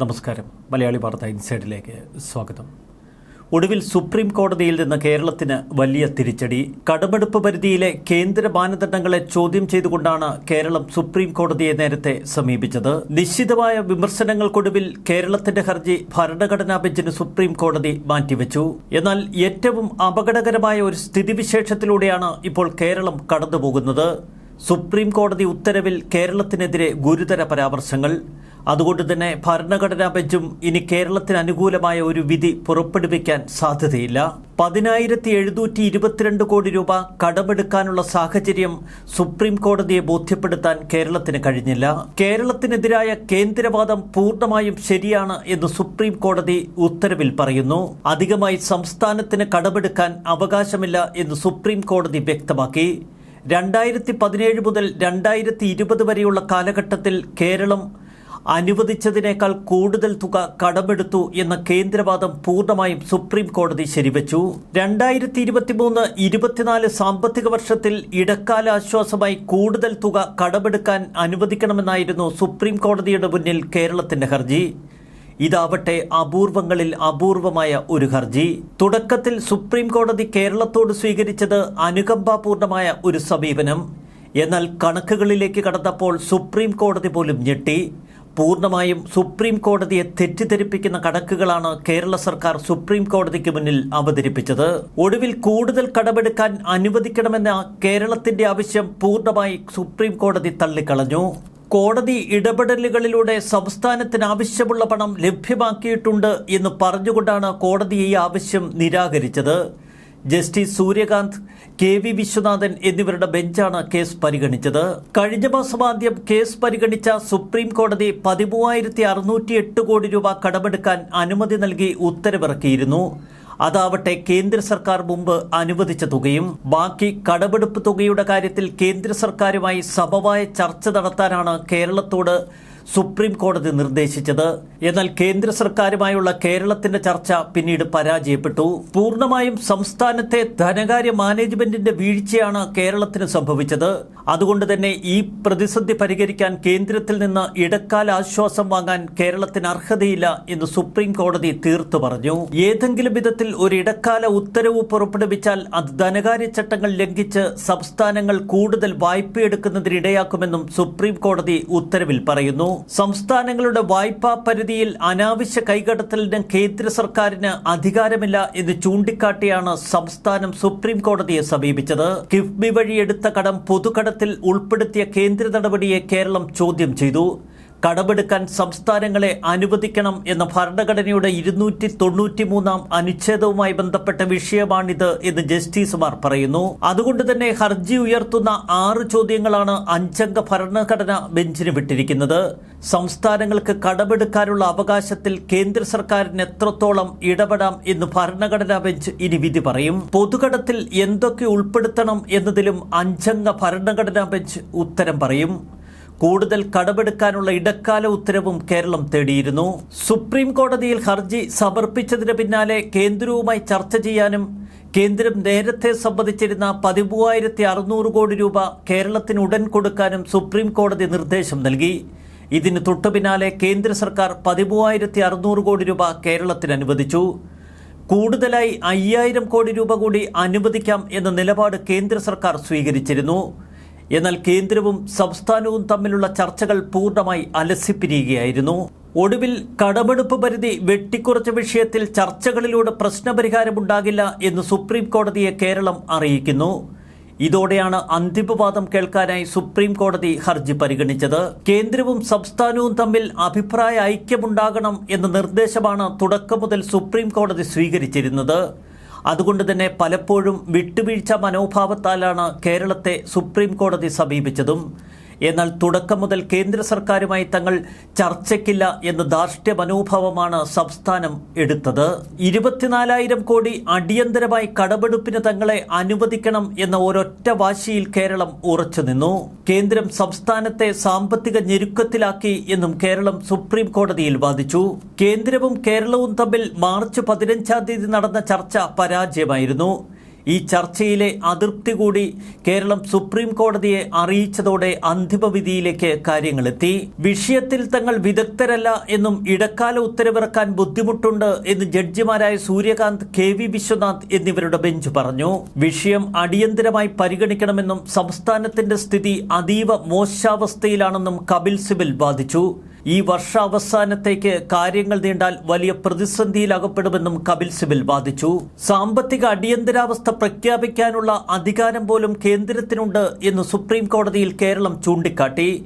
നമസ്കാരം. മലയാളി വാർത്ത ഇൻസൈഡിലേക്ക് സ്വാഗതം. ഒടുവിൽ സുപ്രീം കോടതിയിൽ നിന്ന് കേരളത്തിന് വലിയ തിരിച്ചടി. കടമെടുപ്പ് പരിധിയിലെ കേന്ദ്ര മാനദണ്ഡങ്ങളെ ചോദ്യം ചെയ്തുകൊണ്ടാണ് കേരളം സുപ്രീം കോടതിയെ നേരത്തെ സമീപിച്ചത്. നിശ്ചിതമായ വിമർശനങ്ങൾക്കൊടുവിൽ കേരളത്തിന്റെ ഹർജി ഭരണഘടനാ ബെഞ്ചിന് സുപ്രീം കോടതി മാറ്റിവെച്ചു. എന്നാൽ ഏറ്റവും അപകടകരമായ ഒരു സ്ഥിതിവിശേഷത്തിലൂടെയാണ് ഇപ്പോൾ കേരളം കടന്നുപോകുന്നത്. സുപ്രീം കോടതി ഉത്തരവിൽ കേരളത്തിനെതിരെ ഗുരുതര പരാമർശങ്ങൾ. അതുകൊണ്ട് തന്നെ ഭരണഘടനാ ബെഞ്ചും ഇനി കേരളത്തിന് അനുകൂലമായ ഒരു വിധി പുറപ്പെടുവിക്കാൻ സാധ്യതയില്ല. പതിനായിരത്തി എഴുന്നൂറ്റി ഇരുപത്തിരണ്ട് കോടി രൂപ കടമെടുക്കാനുള്ള സാഹചര്യം സുപ്രീം കോടതിയെ ബോധ്യപ്പെടുത്താൻ കേരളത്തിന് കഴിഞ്ഞില്ല. കേരളത്തിനെതിരായ കേന്ദ്രവാദം പൂർണമായും ശരിയാണ് എന്ന് സുപ്രീം കോടതി ഉത്തരവിൽ പറയുന്നു. അധികമായി സംസ്ഥാനത്തിന് കടമെടുക്കാൻ അവകാശമില്ല എന്ന് സുപ്രീം കോടതി വ്യക്തമാക്കി. രണ്ടായിരത്തി പതിനേഴ് മുതൽ രണ്ടായിരത്തി ഇരുപത് വരെയുള്ള കാലഘട്ടത്തിൽ കേരളം അനുവദിച്ചതിനേക്കാൾ കൂടുതൽ തുക കടമെടുത്തു എന്ന കേന്ദ്രവാദം പൂർണമായും സുപ്രീം കോടതി ശരിവച്ചു. രണ്ടായിരത്തി ഇരുപത്തിമൂന്ന് ഇരുപത്തിനാല് സാമ്പത്തിക വർഷത്തിൽ ഇടക്കാല ആശ്വാസമായി കൂടുതൽ തുക കടമെടുക്കാൻ അനുവദിക്കണമെന്നായിരുന്നു സുപ്രീം കോടതിയുടെ മുന്നിൽ കേരളത്തിന്റെ ഹർജി. ഇതാവട്ടെ അപൂർവങ്ങളിൽ അപൂർവമായ ഒരു ഹർജി. തുടക്കത്തിൽ സുപ്രീം കോടതി കേരളത്തോട് സ്വീകരിച്ചത് അനുകമ്പാപൂർണമായ ഒരു സമീപനം. എന്നാൽ കണക്കുകളിലേക്ക് കടന്നപ്പോൾ സുപ്രീം കോടതി പോലും ഞെട്ടി. പൂർണമായും സുപ്രീം കോടതിയെ തെറ്റിദ്ധരിപ്പിക്കുന്ന കണക്കുകളാണ് കേരള സർക്കാർ സുപ്രീം കോടതിക്ക് മുന്നിൽ അവതരിപ്പിച്ചത്. ഒടുവിൽ കൂടുതൽ കടമെടുക്കാൻ അനുവദിക്കണമെന്ന കേരളത്തിന്റെ ആവശ്യം പൂർണമായി സുപ്രീം കോടതി തള്ളിക്കളഞ്ഞു. കോടതി ഇടപെടലുകളിലൂടെ സംസ്ഥാനത്തിന് ആവശ്യമുള്ള പണം ലഭ്യമാക്കിയിട്ടുണ്ട് എന്ന് പറഞ്ഞുകൊണ്ടാണ് കോടതി ഈ ആവശ്യം നിരാകരിച്ചത്. Justice Suryakant K V Viswanathan എന്നിവരുടെ ബെഞ്ചാണ് കേസ് പരിഗണിച്ചത്. കഴിഞ്ഞ മാസം ആദ്യം കേസ് പരിഗണിച്ച സുപ്രീം കോടതി പതിമൂവായിരത്തി അറുന്നൂറ്റി എട്ട് കോടി രൂപ കടമെടുക്കാൻ അനുമതി നൽകി ഉത്തരവിറക്കിയിരുന്നു. അതാവട്ടെ കേന്ദ്ര സർക്കാർ മുമ്പ് അനുവദിച്ച തുകയും ബാക്കി കടമെടുപ്പ് തുകയുടെ കാര്യത്തിൽ കേന്ദ്ര സർക്കാരുമായി സമവായ ചർച്ച നടത്താനാണ് കേരളത്തോട് സുപ്രീം കോടതി നിർദ്ദേശിച്ചത്. എന്നാൽ കേന്ദ്ര സർക്കാരുമായുള്ള കേരളത്തിന്റെ ചർച്ച പിന്നീട് പരാജയപ്പെട്ടു. പൂർണമായും സംസ്ഥാനത്തെ ധനകാര്യ മാനേജ്മെന്റിന്റെ വീഴ്ചയാണ് കേരളത്തിന് സംഭവിച്ചത്. അതുകൊണ്ട് തന്നെ ഈ പ്രതിസന്ധി പരിഹരിക്കാൻ കേന്ദ്രത്തിൽ നിന്ന് ഇടക്കാല ആശ്വാസം വാങ്ങാൻ കേരളത്തിന് അർഹതയില്ല എന്ന് സുപ്രീം കോടതി തീർത്തു പറഞ്ഞു. ഏതെങ്കിലും വിധത്തിൽ ഒരു ഇടക്കാല ഉത്തരവ് പുറപ്പെടുവിച്ചാൽ അത് ധനകാര്യ ചട്ടങ്ങൾ ലംഘിച്ച് സംസ്ഥാനങ്ങൾ കൂടുതൽ വായ്പയെടുക്കുന്നതിനിടയാക്കുമെന്നും സുപ്രീം കോടതി ഉത്തരവിൽ പറയുന്നു. സംസ്ഥാനങ്ങളുടെ വായ്പാ പരിധിയിൽ അനാവശ്യ കൈകടത്തലിന് കേന്ദ്ര സർക്കാരിന് അധികാരമില്ല എന്ന് ചൂണ്ടിക്കാട്ടിയാണ് സംസ്ഥാനം സുപ്രീം കോടതിയെ സമീപിച്ചത്. കിഫ്ബി വഴി എടുത്ത കടം പൊതുകടത്തിൽ ഉൾപ്പെടുത്തിയ കേന്ദ്ര നടപടിയെ കേരളം ചോദ്യം ചെയ്തു. കടമെടുക്കാൻ സംസ്ഥാനങ്ങളെ അനുവദിക്കണം എന്ന ഭരണഘടനയുടെ ഇരുന്നൂറ്റി തൊണ്ണൂറ്റി മൂന്നാം അനുച്ഛേദവുമായി ബന്ധപ്പെട്ട വിഷയമാണിത് എന്ന് ജസ്റ്റിസുമാർ പറയുന്നു. അതുകൊണ്ട് തന്നെ ഹർജി ഉയർത്തുന്ന ആറ് ചോദ്യങ്ങളാണ് അഞ്ചംഗ ഭരണഘടന ബെഞ്ചിന് വിട്ടിരിക്കുന്നത്. സംസ്ഥാനങ്ങൾക്ക് കടമെടുക്കാനുള്ള അവകാശത്തിൽ കേന്ദ്ര സർക്കാരിന് എത്രത്തോളം ഇടപെടാം എന്ന് ഭരണഘടനാ ബെഞ്ച് ഇനി വിധി പറയും. പൊതുകടത്തിൽ എന്തൊക്കെ ഉൾപ്പെടുത്തണം എന്നതിലും അഞ്ചംഗ ഭരണഘടനാ ബെഞ്ച് ഉത്തരം പറയും. കൂടുതൽ കടമെടുക്കാനുള്ള ഇടക്കാല ഉത്തരവും കേരളം തേടിയിരുന്നു. സുപ്രീം കോടതിയിൽ ഹർജി സമർപ്പിച്ചതിന് പിന്നാലെ കേന്ദ്രവുമായി ചർച്ച ചെയ്യാനും കേന്ദ്രം നേരത്തെ സംബന്ധിച്ചിരുന്ന പതിമൂവായിരത്തി അറുന്നൂറ് കോടി രൂപ കേരളത്തിന് ഉടൻ കൊടുക്കാനും സുപ്രീം കോടതി നിർദ്ദേശം നൽകി. ഇതിന് തൊട്ടു പിന്നാലെ കേന്ദ്ര സർക്കാർ പതിമൂവായിരത്തി അറുന്നൂറ് കോടി രൂപ കേരളത്തിന് അനുവദിച്ചു. കൂടുതലായി അയ്യായിരം കോടി രൂപ കൂടി അനുവദിക്കാം എന്ന നിലപാട് കേന്ദ്ര സർക്കാർ സ്വീകരിച്ചിരുന്നു. എന്നാൽ കേന്ദ്രവും സംസ്ഥാനവും തമ്മിലുള്ള ചർച്ചകൾ പൂർണമായി അലസിപ്പിരിയുകയായിരുന്നു. ഒടുവിൽ കടമെടുപ്പ് പരിധി വെട്ടിക്കുറച്ച വിഷയത്തിൽ ചർച്ചകളിലൂടെ പ്രശ്നപരിഹാരമുണ്ടാകില്ല എന്ന് സുപ്രീം കോടതിയെ കേരളം അറിയിക്കുന്നു. ഇതോടെയാണ് അന്തിമവാദം കേൾക്കാനായി സുപ്രീം കോടതി ഹർജി പരിഗണിച്ചത്. കേന്ദ്രവും സംസ്ഥാനവും തമ്മിൽ അഭിപ്രായ ഐക്യമുണ്ടാകണം എന്ന നിർദ്ദേശമാണ് തുടക്കം മുതൽ സുപ്രീം കോടതി സ്വീകരിച്ചിരുന്നത്. അതുകൊണ്ട് തന്നെ പലപ്പോഴും വിട്ടുവീഴ്ച മനോഭാവത്താലാണ് കേരളത്തെ സുപ്രീം കോടതി സമീപിച്ചതും. എന്നാൽ തുടക്കം മുതൽ കേന്ദ്ര സർക്കാരുമായി തങ്ങൾ ചർച്ചയ്ക്കില്ല എന്ന ധാർഷ്ട്യ മനോഭാവമാണ് സംസ്ഥാനം എടുത്തത്. ഇരുപത്തിനാലായിരം കോടി അടിയന്തരമായി കടമെടുപ്പിന് തങ്ങളെ അനുവദിക്കണം എന്ന ഒരൊറ്റ വാശിയിൽ കേരളം ഉറച്ചു നിന്നു. കേന്ദ്രം സംസ്ഥാനത്തെ സാമ്പത്തിക ഞെരുക്കത്തിലാക്കി എന്നും കേരളം സുപ്രീം കോടതിയിൽ വാദിച്ചു. കേന്ദ്രവും കേരളവും തമ്മിൽ മാർച്ച് പതിനഞ്ചാം തീയതി നടന്ന ചർച്ച പരാജയമായിരുന്നു. ഈ ചർച്ചയിലെ അതൃപ്തി കൂടി കേരളം സുപ്രീം കോടതിയെ അറിയിച്ചതോടെ അന്തിമവിധിയിലേക്ക് കാര്യങ്ങളെത്തി. വിഷയത്തിൽ തങ്ങൾ വിദഗ്ധരല്ല എന്നും ഇടക്കാല ഉത്തരവിറക്കാൻ ബുദ്ധിമുട്ടുണ്ട് എന്ന് ജഡ്ജിമാരായ സൂര്യകാന്ത് കെ വി വിശ്വനാഥ് എന്നിവരുടെ ബെഞ്ച് പറഞ്ഞു. വിഷയം അടിയന്തരമായി പരിഗണിക്കണമെന്നും സംസ്ഥാനത്തിന്റെ സ്ഥിതി അതീവ മോശാവസ്ഥയിലാണെന്നും കപിൽ സിബൽ വാദിച്ചു. ഈ വർഷാവസാനത്തേക്ക് കാര്യങ്ങൾ നീണ്ടാൽ വലിയ പ്രതിസന്ധിയിലകപ്പെടുമെന്നും കപിൽ സിബൽ വാദിച്ചു. സാമ്പത്തിക അടിയന്തരാവസ്ഥ പ്രഖ്യാപിക്കാനുള്ള അധികാരം പോലും കേന്ദ്രത്തിനുണ്ട് എന്ന് സുപ്രീം കോടതിയിൽ കേരളം ചൂണ്ടിക്കാട്ടി.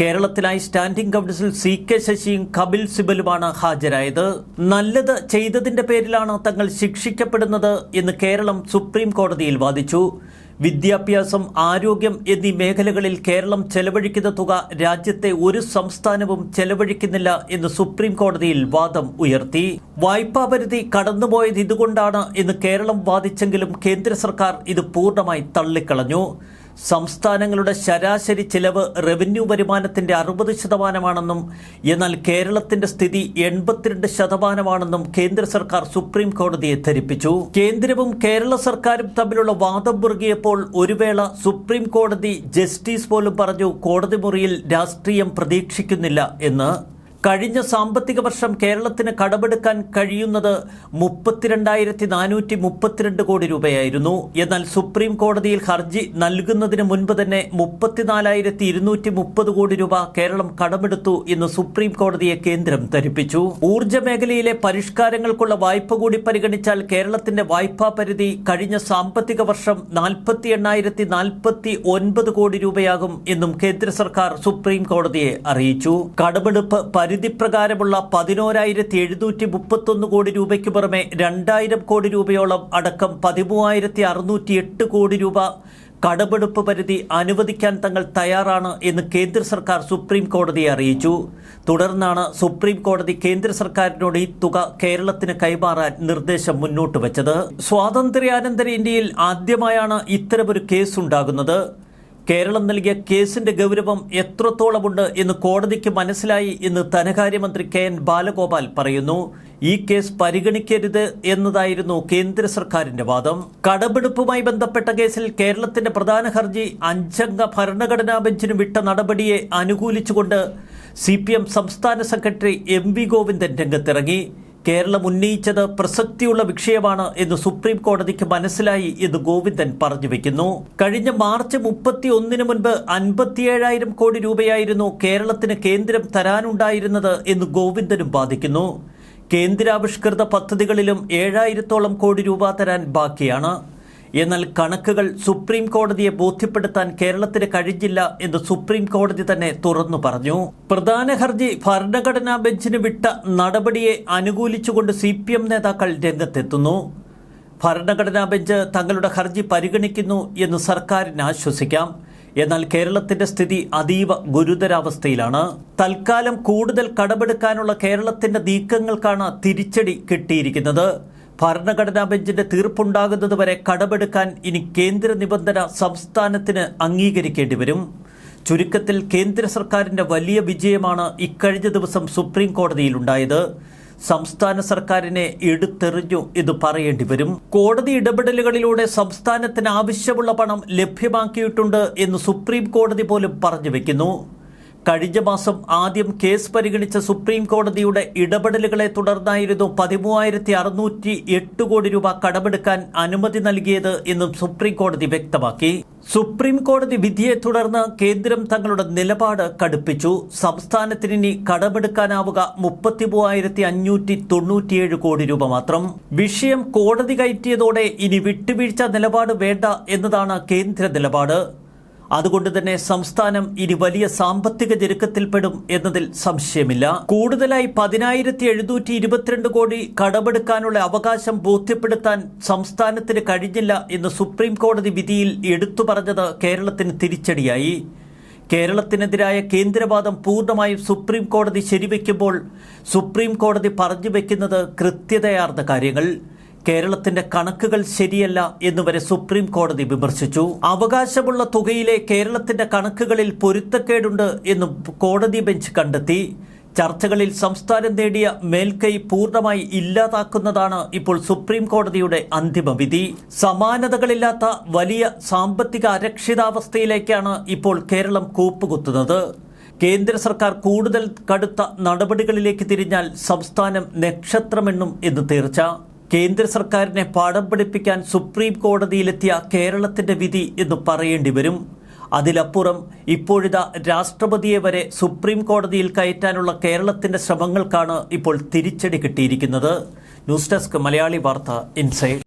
കേരളത്തിനായി സ്റ്റാൻഡിംഗ് കൗൺസിൽ സി കെ ശശിയും കപിൽ സിബലുമാണ് ഹാജരായത്. നല്ലത് ചെയ്തതിന്റെ പേരിലാണ് തങ്ങൾ ശിക്ഷിക്കപ്പെടുന്നത് എന്ന് കേരളം സുപ്രീം കോടതിയിൽ വാദിച്ചു. വിദ്യാഭ്യാസം ആരോഗ്യം എന്നീ മേഖലകളിൽ കേരളം ചെലവഴിക്കുന്ന തുക രാജ്യത്തെ ഒരു സംസ്ഥാനവും ചെലവഴിക്കുന്നില്ല എന്ന് സുപ്രീം കോടതിയിൽ വാദം ഉയർത്തി. വായ്പാ പരിധി കടന്നുപോയത് ഇതുകൊണ്ടാണ് എന്ന് കേരളം വാദിച്ചെങ്കിലും കേന്ദ്ര സർക്കാർ ഇത് പൂർണമായി തള്ളിക്കളഞ്ഞു. സംസ്ഥാനങ്ങളുടെ ശരാശരി ചിലവ് റവന്യൂ വരുമാനത്തിന്റെ അറുപത് ശതമാനമാണെന്നും എന്നാൽ കേരളത്തിന്റെ സ്ഥിതി എൺപത്തിരണ്ട് ശതമാനമാണെന്നും കേന്ദ്ര സർക്കാർ സുപ്രീം കോടതിയെ ധരിപ്പിച്ചു. കേന്ദ്രവും കേരള സർക്കാരും തമ്മിലുള്ള വാദം മുറുകിയപ്പോൾ ഒരു വേള സുപ്രീം കോടതി ജസ്റ്റിസ് പോലും പറഞ്ഞു കോടതി മുറിയിൽ രാഷ്ട്രീയം പ്രതീക്ഷിക്കുന്നില്ല എന്ന്. കഴിഞ്ഞ സാമ്പത്തിക വർഷം കേരളത്തിന് കടമെടുക്കാൻ കഴിയുന്നത് മുപ്പത്തിരണ്ടായിരത്തി നാനൂറ്റി മുപ്പത്തിരണ്ട് കോടി രൂപയായിരുന്നു. എന്നാൽ സുപ്രീം കോടതിയിൽ ഹർജി നൽകുന്നതിന് മുൻപ് തന്നെ മുപ്പത്തിനാലായിരത്തി ഇരുന്നൂറ്റി മുപ്പത് കോടി രൂപ കേരളം കടമെടുത്തു എന്ന് സുപ്രീം കോടതിയെ കേന്ദ്രം ധരിപ്പിച്ചു. ഊർജ മേഖലയിലെ പരിഷ്കാരങ്ങൾക്കുള്ള വായ്പ കൂടി പരിഗണിച്ചാൽ കേരളത്തിന്റെ വായ്പാ പരിധി കഴിഞ്ഞ സാമ്പത്തിക വർഷം നാൽപ്പത്തി എണ്ണായിരത്തി നാൽപ്പത്തി ഒൻപത് കോടി രൂപയാകും എന്നും കേന്ദ്ര സർക്കാർ സുപ്രീം കോടതിയെ അറിയിച്ചു. കടമെടുപ്പ് പ്രകാരമുള്ള പതിനോരായിരത്തി എഴുന്നൂറ്റി മുപ്പത്തൊന്ന് കോടി രൂപയ്ക്ക് പുറമെ രണ്ടായിരം കോടി രൂപയോളം അടക്കം പതിമൂവായിരത്തി അറുന്നൂറ്റി എട്ട് കോടി രൂപ കടമെടുപ്പ് പരിധി അനുവദിക്കാൻ തങ്ങൾ തയ്യാറാണ് എന്ന് കേന്ദ്ര സർക്കാർ സുപ്രീം കോടതിയെ അറിയിച്ചു. തുടർന്നാണ് സുപ്രീം കോടതി കേന്ദ്ര സർക്കാരിനോട് ഈ തുക കേരളത്തിന് കൈമാറാൻ നിർദ്ദേശം മുന്നോട്ട് വെച്ചത്. സ്വാതന്ത്ര്യാനന്തര ഇന്ത്യയിൽ ആദ്യമായാണ് ഇത്തരമൊരു കേസ് ഉണ്ടാകുന്നത് കേരളം നൽകിയ കേസിന്റെ ഗൗരവം എത്രത്തോളമുണ്ട് എന്ന് കോടതിക്ക് മനസ്സിലായി എന്ന് ധനകാര്യമന്ത്രി കെ എൻ ബാലഗോപാൽ പറയുന്നു. ഈ കേസ് പരിഗണിക്കരുത് എന്നതായിരുന്നു കേന്ദ്ര സർക്കാരിന്റെ വാദം. കടമെടുപ്പുമായി ബന്ധപ്പെട്ട കേസിൽ കേരളത്തിന്റെ പ്രധാന ഹർജി അഞ്ചംഗ ഭരണഘടനാ ബെഞ്ചിന് വിട്ട നടപടിയെ അനുകൂലിച്ചുകൊണ്ട് സി സംസ്ഥാന സെക്രട്ടറി എം വി ഗോവിന്ദൻ രംഗത്തിറങ്ങി. കേരളം ഉന്നയിച്ചത് പ്രസക്തിയുള്ള വിഷയമാണ് എന്ന് സുപ്രീം കോടതിക്ക് മനസ്സിലായി എന്ന് ഗോവിന്ദൻ പറഞ്ഞു വെക്കുന്നു. കഴിഞ്ഞ മാർച്ച് മുപ്പത്തി ഒന്നിന് മുൻപ് അൻപത്തിയേഴായിരം കോടി രൂപയായിരുന്നു കേരളത്തിന് കേന്ദ്രം തരാനുണ്ടായിരുന്നത് എന്ന് ഗോവിന്ദനും വാദിക്കുന്നു. കേന്ദ്രാവിഷ്കൃത പദ്ധതികളിലും ഏഴായിരത്തോളം കോടി രൂപ തരാൻ ബാക്കിയാണ്. എന്നാൽ കണക്കുകൾ സുപ്രീം കോടതിയെ ബോധ്യപ്പെടുത്താൻ കേരളത്തിന് കഴിഞ്ഞില്ല എന്ന് സുപ്രീം കോടതി തന്നെ തുറന്നു പറഞ്ഞു. പ്രധാന ഹർജി ഭരണഘടനാ ബെഞ്ചിന് വിട്ട നടപടിയെ അനുകൂലിച്ചുകൊണ്ട് സി നേതാക്കൾ രംഗത്തെത്തുന്നു. ഭരണഘടനാ ബെഞ്ച് തങ്ങളുടെ ഹർജി പരിഗണിക്കുന്നു എന്ന് സർക്കാരിന് ആശ്വസിക്കാം. എന്നാൽ കേരളത്തിന്റെ സ്ഥിതി അതീവ ഗുരുതരാവസ്ഥയിലാണ്. തൽക്കാലം കൂടുതൽ കടമെടുക്കാനുള്ള കേരളത്തിന്റെ നീക്കങ്ങൾക്കാണ് തിരിച്ചടി കിട്ടിയിരിക്കുന്നത്. ഭരണഘടനാ ബെഞ്ചിന്റെ തീർപ്പുണ്ടാകുന്നത് വരെ കടമെടുക്കാൻ ഇനി കേന്ദ്ര നിബന്ധന സംസ്ഥാനത്തിന് അംഗീകരിക്കേണ്ടി വരും. ചുരുക്കത്തിൽ കേന്ദ്ര സർക്കാരിന്റെ വലിയ വിജയമാണ് ഇക്കഴിഞ്ഞ ദിവസം സുപ്രീം കോടതിയിലുണ്ടായത് സംസ്ഥാന സർക്കാരിനെ എടുത്തെറിഞ്ഞു ഇത് പറയേണ്ടി വരും. കോടതി ഇടപെടലുകളിലൂടെ സംസ്ഥാനത്തിന് ആവശ്യമുള്ള പണം ലഭ്യമാക്കിയിട്ടുണ്ട് എന്ന് സുപ്രീം കോടതി പോലും പറഞ്ഞു വെക്കുന്നു. കഴിഞ്ഞ മാസം ആദ്യം കേസ് പരിഗണിച്ച സുപ്രീം കോടതിയുടെ ഇടപെടലുകളെ തുടർന്നായിരുന്നു പതിമൂവായിരത്തി അറുന്നൂറ്റി എട്ട് കോടി രൂപ കടമെടുക്കാൻ അനുമതി നൽകിയത് എന്നും സുപ്രീം കോടതി വ്യക്തമാക്കി. സുപ്രീം കോടതി വിധിയെ തുടർന്ന് കേന്ദ്രം തങ്ങളുടെ നിലപാട് കടുപ്പിച്ചു. സംസ്ഥാനത്തിന് കടമെടുക്കാനാവുക മുപ്പത്തി മൂവായിരത്തി അഞ്ഞൂറ്റി തൊണ്ണൂറ്റിയേഴ് കോടി രൂപ മാത്രം. വിഷയം കോടതി കയറ്റിയതോടെ ഇനി വിട്ടുവീഴ്ച നിലപാട് വേണ്ട എന്നതാണ് കേന്ദ്ര നിലപാട്. അതുകൊണ്ട് തന്നെ സംസ്ഥാനം ഇനി വലിയ സാമ്പത്തിക ഞെരുക്കത്തിൽപ്പെടും എന്നതിൽ സംശയമില്ല. കൂടുതലായി പതിനായിരത്തി എഴുന്നൂറ്റി ഇരുപത്തിരണ്ട് കോടി കടമെടുക്കാനുള്ള അവകാശം ബോധ്യപ്പെടുത്താൻ സംസ്ഥാനത്തിന് കഴിഞ്ഞില്ല എന്ന് സുപ്രീം കോടതി വിധിയിൽ എടുത്തു പറഞ്ഞത് കേരളത്തിന് തിരിച്ചടിയായി. കേരളത്തിനെതിരായ കേന്ദ്രവാദം പൂർണമായും സുപ്രീം കോടതി ശരിവെക്കുമ്പോൾ സുപ്രീം കോടതി പറഞ്ഞു വെക്കുന്നത് കൃത്യതയാർന്ന കാര്യങ്ങൾ. കേരളത്തിന്റെ കണക്കുകൾ ശരിയല്ല എന്നുവരെ സുപ്രീം കോടതി വിമർശിച്ചു. അവകാശമുള്ള തുകയിലെ കേരളത്തിന്റെ കണക്കുകളിൽ പൊരുത്തക്കേടുണ്ട് എന്നും കോടതി ബെഞ്ച് കണ്ടെത്തി. ചർച്ചകളിൽ സംസ്ഥാനം നേടിയ മേൽക്കൈ പൂർണമായി ഇല്ലാതാക്കുന്നതാണ് ഇപ്പോൾ സുപ്രീം കോടതിയുടെ അന്തിമ വിധി. സമാനതകളില്ലാത്ത വലിയ സാമ്പത്തിക അരക്ഷിതാവസ്ഥയിലേക്കാണ് ഇപ്പോൾ കേരളം കൂപ്പുകുത്തുന്നത്. കേന്ദ്ര സർക്കാർ കൂടുതൽ കടുത്ത നടപടികളിലേക്ക് തിരിഞ്ഞാൽ സംസ്ഥാനം നക്ഷത്രമെണ്ണും എന്ന് തീർച്ച. കേന്ദ്ര സർക്കാരിനെ പാഠം പഠിപ്പിക്കാൻ സുപ്രീം കോടതിയിലെത്തിയ കേരളത്തിന്റെ വിധി എന്ന് പറയേണ്ടി വരും. അതിലപ്പുറം ഇപ്പോഴിതാ രാഷ്ട്രപതിയെ വരെ സുപ്രീം കോടതിയിൽ കയറ്റാനുള്ള കേരളത്തിന്റെ ശ്രമങ്ങൾക്കാണ് ഇപ്പോൾ തിരിച്ചടി കിട്ടിയിരിക്കുന്നത്. ന്യൂസ് ഡെസ്ക് മലയാളി വാർത്ത ഇൻസൈഡ്.